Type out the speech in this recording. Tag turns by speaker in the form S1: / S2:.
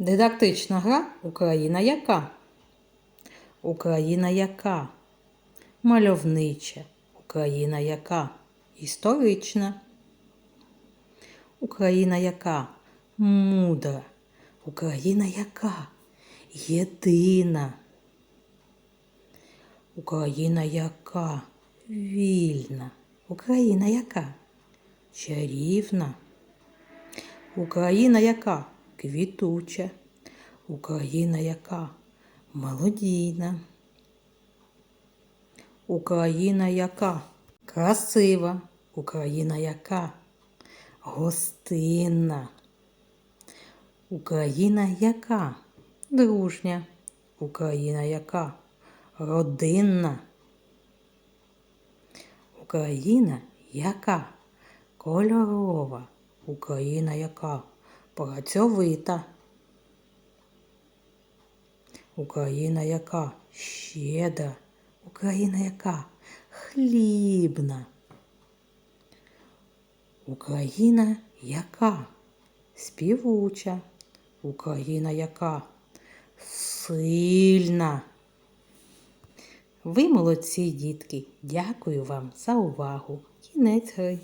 S1: Дидактична гра Україна яка? Україна яка? Мальовнича. Україна яка? Історична. Україна яка? Мудра. Україна яка? Єдина. Україна яка? Вільна. Україна яка? Чарівна. Україна яка? Квітуча. Україна яка? Молодійна. Україна яка? Красива. Україна яка? Гостинна. Україна яка? Дружня. Україна яка? Родинна. Україна яка? Кольорова. Україна яка? Працьовита. Україна яка? Щедра. Україна яка? Хлібна. Україна яка? Співуча. Україна яка? Сильна. Ви молодці, дітки. Дякую вам за увагу. Кінець гри.